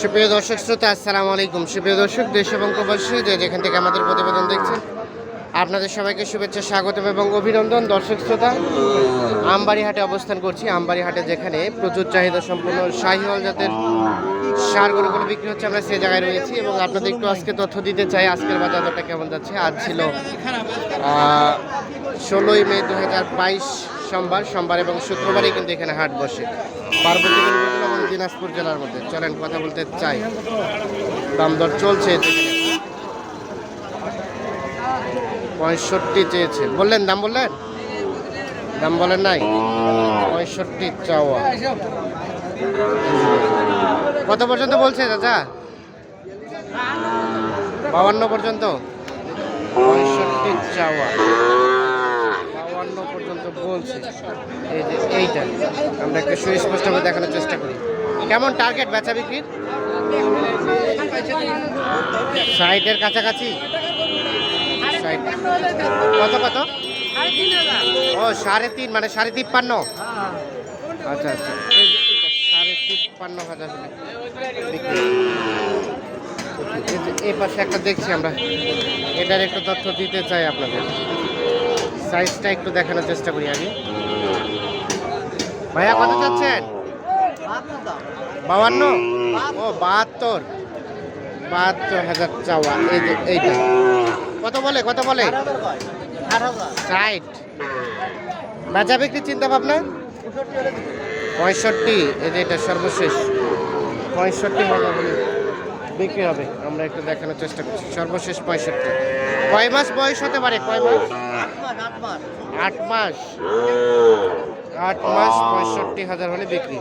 সুপ্রিয় দর্শক শ্রোতা, আসসালামু আলাইকুম। সুপ্রিয় দর্শক, দেশ এবং প্রবাসী, যে যেখান থেকে আমাদের প্রতিবেদন দেখছেন, আপনাদের সবাইকে শুভেচ্ছা, স্বাগতম এবং অভিনন্দন। দর্শক শ্রোতা আমবাড়ি হাটে অবস্থান করছি। আমবাড়ি হাটে যেখানে প্রচুর চাহিদা সম্পন্ন শাহিওয়াল জাতের সার গরুগুলো বিক্রি হচ্ছে। আমরা সে জায়গায় রয়েছি এবং আপনাদের একটু আজকে তথ্য দিতে চাই। আজকের বাজার দরটা কেমন যাচ্ছে? আজ ছিল ষোলোই মে দু হাজার বাইশ সোমবার সোমবার এবং শুক্রবারই কিন্তু এখানে হাট বসে। পার্বতী এবং দিনাজপুর জেলার মধ্যে। চলেন কথা বলতে চাই। দাম দর চলছে। পঁয়ষট্টি চেয়েছে। বললেন, দাম বললেন? দাম বলেন নাই? পঁয়ষট্টি চাওয়া। কত পর্যন্ত বলছে চাচা? বাউান্ন পর্যন্ত? পঁয়ষট্টি চাওয়া। পর্যন্ত বলছে। এই যে এইটা। আমরা একটু সুস্পষ্টভাবে দেখানোর চেষ্টা করি। কেমন টার্গেট বেচা বিক্রির ষাটের কাছাকাছি? কত কত? ও, সাড়ে তিন মানে সাড়ে তিপ্পান্ন? আচ্ছা আচ্ছা। সাড়ে তিপ্পান্ন হাজার এই পাশে একটা দেখছি আমরা। এটার একটু তথ্য দিতে চাই আপনাদের। সাইজটা একটু দেখানোর চেষ্টা করি আগে। ভাইয়া, কত চাচ্ছেন? বাউান্ন ও, বাহাত্তর। বাহাত্তর হাজার চাওয়া। এই যে, এইটা। কত বলে কত বলে? ষাট। বেচা বিক্রির চিন্তা ভাবনা পঁয়ষট্টি। এই যে, এটা সর্বশেষ। পঁয়ষট্টি হলে বিক্রি হবে। আমরা একটু দেখানোর চেষ্টা করছি। সর্বশেষ পঁয়ষট্টি। কয় মাস বয়স হতে পারে? কয় মাস? আট মাস। আট মাস পঁয়ষট্টি হাজার হলে বিক্রি।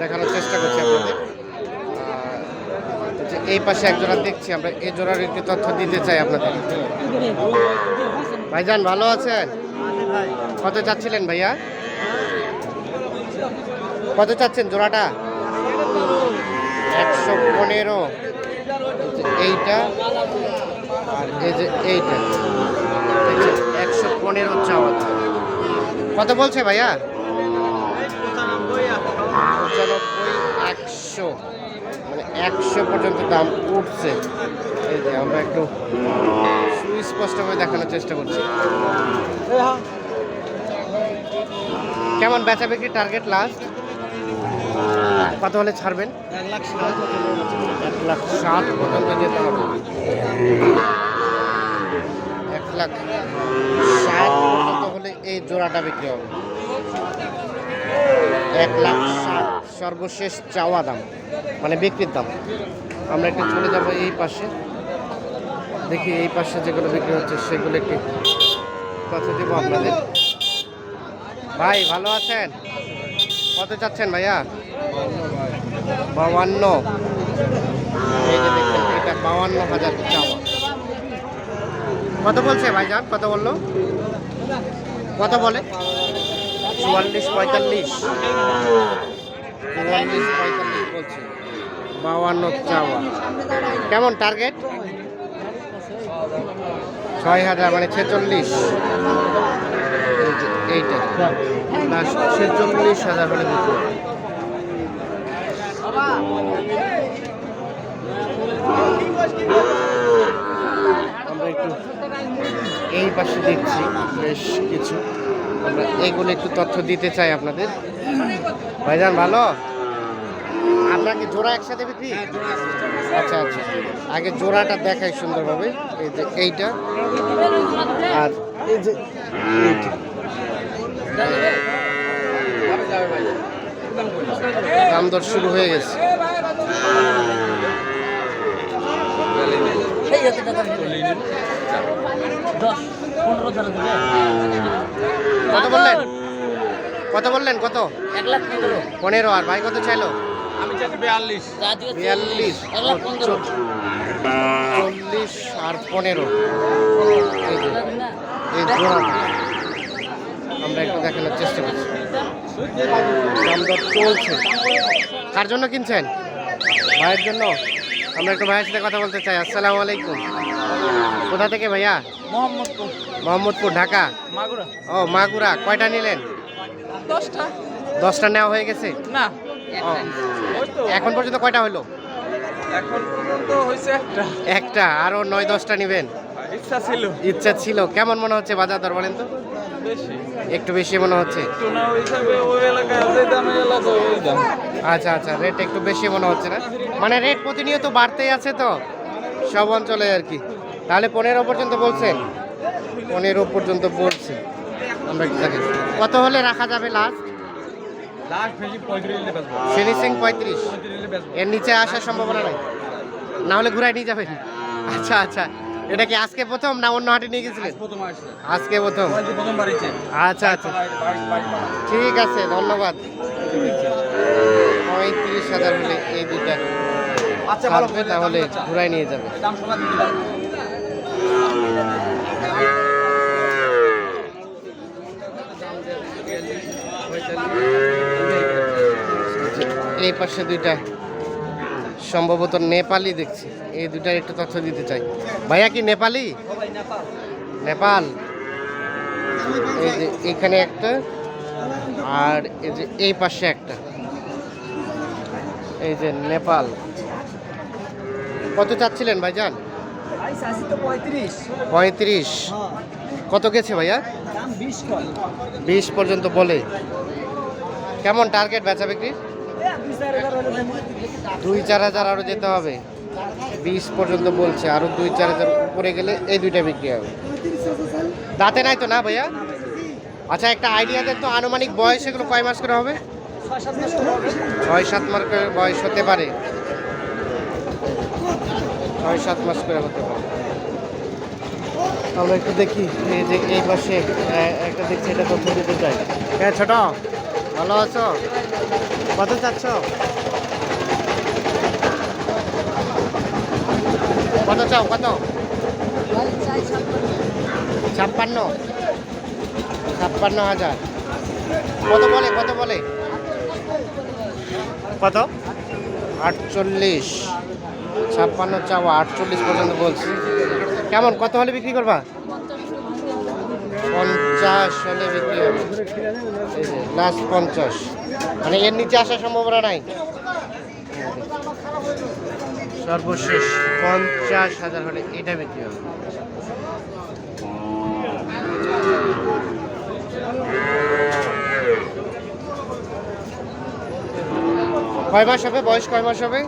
দেখানোর চেষ্টা করছি আপনাদের। এই পাশে এক জোড়া দেখছি আমরা। এই জোড়ার একটু তথ্য দিতে চাই আপনাদের। ভাইজান ভালো আছেন? কত চাচ্ছিলেন ভাইয়া? কত চাচ্ছেন জোড়াটা? একশো পনেরো। এইটা? আর এই যে এইটা। একশো পনেরো চাওয়া কত বলছে ভাইয়া? পঁচানব্বই একশো। মানে একশো পর্যন্ত দাম উঠছে। এই যে আমরা একটু সুস্পষ্টভাবে দেখানোর চেষ্টা করছি। কেমন বেচা বিক্রি টার্গেট লাস্ট কত হলে ছাড়বেন? এক লাখ ষাট পর্যন্ত যেতে হবে। এক লাখ ষাট পর্যন্ত হলে এই জোড়াটা বিক্রি হবে। এক লাখ ষাট সর্বশেষ চাওয়া দাম মানে বিক্রির দাম। আমরা একটু চলে যাব এই পাশে। দেখি এই পাশে যেগুলো বিক্রি হচ্ছে সেগুলো একটু কথা দেবো আপনাদের। ভাই ভালো আছেন? কত চাচ্ছেন ভাইয়া? বাউান্ন। এই এটা বাউান্ন হাজার চাওয়া কত বলছে ভাইজান? কত বলল? কত বলে? চুয়াল্লিশ পঁয়তাল্লিশ। চুয়াল্লিশ পঁয়তাল্লিশ বলছে। বাউান্ন চাওয়া। কেমন টার্গেট ছয় হাজার মানে ছেচল্লিশ। এইটা। ছেচল্লিশ হাজার হলে। আমরা একটু এই পাশে দেখছি বেশ কিছু। আমরা এইগুলো একটু তথ্য দিতে চাই আপনাদের। ভাইজান ভালো? আপনাকে জোড়া একসাথে বিক্রি? আচ্ছা আচ্ছা। আগে জোড়াটা দেখাই সুন্দরভাবে। এই যে এইটা। আর এই যে দাম দর শুরু হয়ে গেছে। কত বললেন? কত বললেন? কত? এক লাখ পনেরো। আর ভাই কত চাইলো? বিয়াল্লিশ। চল্লিশ আর পনেরো। এই আমরা একটু দেখানোর চেষ্টা করছি। দাম দর চলছে। কার জন্য কিনছেন? ভাইয়ের জন্য? আমরা একটু ভাইয়ের সাথে কথা বলতে চাই। আসসালামু আলাইকুম। কোথা থেকে ভাইয়া? মোহাম্মদপুর। মোহাম্মদপুর ঢাকা? মাগুরা। ও মাগুরা। কয়টা নিলেন? দশটা। দশটা নেওয়া হয়ে গেছে? না। এখন পর্যন্ত কয়টা হলো? এখন পর্যন্ত হয়েছে একটা। একটা। আরও নয় দশটা নেবেন? ইচ্ছা ছিল। ইচ্ছা ছিল। কেমন মনে হচ্ছে বাজার দর বলেন তো? একটু বেশি মনে হচ্ছে? আচ্ছা আচ্ছা রেট একটু বেশি মনে হচ্ছে না? মানে রেট প্রতিনিয়ত বাড়তেই আছে তো সব অঞ্চলে আর কি। তাহলে পনেরো পর্যন্ত বলছেন পনেরো পর্যন্ত বলছে। আমরা কত হলে রাখা যাবে লাস্ট ফিনিশিং পঁয়ত্রিশ এর নিচে আসার সম্ভাবনা নাই? না হলে ঘুরাই নিয়ে যাবেন আচ্ছা আচ্ছা। এটা কি আজকে প্রথম না অন্য হাটে নিয়ে গেছিলেন? আজকে প্রথম আচ্ছা আচ্ছা। ঠিক আছে ধন্যবাদ। পঁয়ত্রিশ হাজার হলে এই দুইটা আচ্ছা থাকবে তাহলে ঘুরাই নিয়ে যাবে। এই পাশে দুইটা। সম্ভবত নেপালি দেখছি। এই দুইটার একটু তথ্য দিতে চাই। ভাইয়া কি নেপালি? নেপাল। এই যে এখানে একটা আর এই যে এই পাশে একটা। এই যে নেপাল। কত চাচ্ছিলেন ভাইজান? ভাই তো পঁয়ত্রিশ। কত গেছে ভাইয়া? বিশ পর্যন্ত বলে। কেমন টার্গেট বেচা বিক্রি দুই চার হাজার আরও যেতে হবে। বিশ পর্যন্ত বলছে আরও দুই চার হাজার উপরে গেলে এই দুইটা বিক্রি হবে। দাঁতে নাই তো না ভাইয়া? আচ্ছা একটা আইডিয়া দেন তো আনুমানিক বয়স এগুলো কয় মাস করে হবে? ছয় সাত মাস করে বয়স হতে পারে। ছয় সাত মাস করে হতে পারে। আমরা একটু দেখি এই যে এই পাশে একটা দেখছি এটা তথ্য দিতে চাই হ্যাঁ ছোট। ভালো আছো? কত চাচ্ছ? কত চাও, কত? ছাপ্পান্ন। ছাপ্পান্ন হাজার। কত বলে কত বলে? কত? আটচল্লিশ। ছাপ্পান্ন চাওয়া, আটচল্লিশ পর্যন্ত বলছি। কেমন, কত হলে বিক্রি করবা? পঞ্চাশ হলে বিক্রি হবে। লাস্ট পঞ্চাশ। মানে এর নিচে আসার সম্ভাবনা নাই। সর্বশেষ পঞ্চাশ হাজার হলে এটা বিক্রি হবে। কয় মাস হবে? বয়স কয় মাস হবে?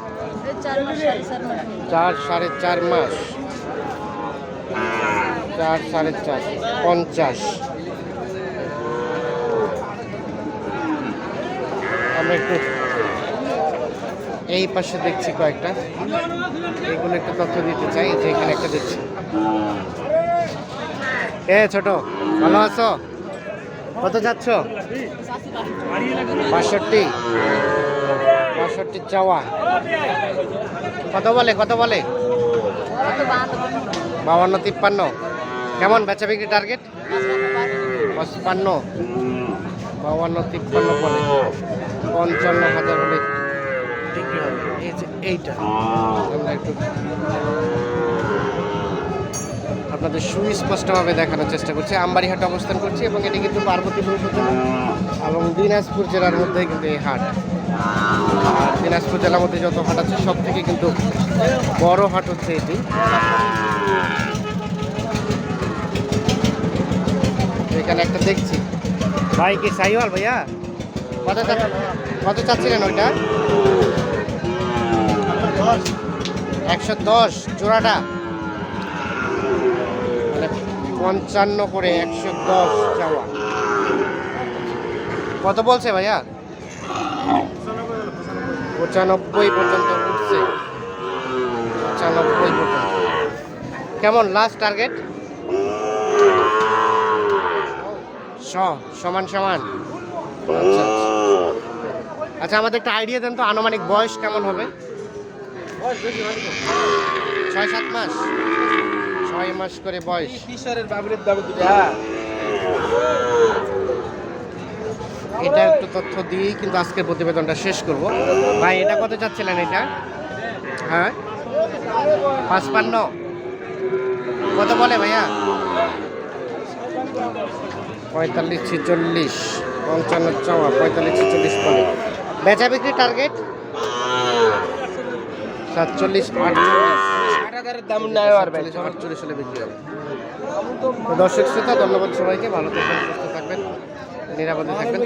চার সাড়ে চার মাস। চার সাড়ে চার পঞ্চাশ। আমরা একটু এই পাশে দেখছি কয়েকটা। এইগুলো একটু তথ্য দিতে চাই যে এখানে একটা দেখছি। এ, ছোট, ভালো আছো? কত যাচ্ছ? বাষট্টি। বাষট্টি চাওয়া। কত বলে কত বলে? বাউান্ন, তিপ্পান্ন। কেমন বেচা বিক্রি টার্গেট পঁচপান্ন। বাউান্ন, তিপ্পান্ন বলে। পঞ্চান্ন হাজার হলে বিক্রি হবে এই যে এইটা। আমরা একটু আপনাদের সুস্পষ্টভাবে দেখানোর চেষ্টা করছি। আমবাড়িহাটে অবস্থান করছি এবং এটি কিন্তু পার্বতীপুর উপজেলা এবং দিনাজপুর জেলার মধ্যে কিন্তু এই হাট। আর দিনাজপুর জেলার মধ্যে যত হাট আছে, সব থেকে কিন্তু বড় হাট হচ্ছে এটি। এখানে একটা দেখছি। ভাই, কি সাইওয়াল ভাইয়া? কত কত চাচ্ছিলেন ওইটা? একশো দশ জোড়াটা। মানে পঞ্চান্ন করে একশো দশ চাওয়া। কত বলছে ভাইয়া? পঁচানব্বই পর্যন্ত উঠছে। পঁচানব্বই পর্যন্ত। কেমন লাস্ট টার্গেট স সমান সমান। আচ্ছা আচ্ছা। আচ্ছা আমাদের একটা আইডিয়া দেন তো আনুমানিক বয়স কেমন হবে? ছয় সাত মাস? ছয় মাস করে বয়স। দুটা। এটা একটু তথ্য দিয়েই কিন্তু আজকের প্রতিবেদনটা শেষ করব। ভাই এটা কত চাচ্ছিলেন এটা? হ্যাঁ? পাঁচপান্ন। কত বলে ভাইয়া? পঁয়তাল্লিশ ছেচল্লিশ পঞ্চান্ন চাওয়া পঁয়তাল্লিশ ছেচল্লিশ পরে বেচা বিক্রি টার্গেট সাতচল্লিশ আটচল্লিশ। দাম সাতচল্লিশ আটচল্লিশ হলে বিক্রি হবে। দর্শক শ্রোতা ধন্যবাদ সবাইকে। ভালো থাকবেন সুস্থ থাকবেন নিরাপদে থাকবেন।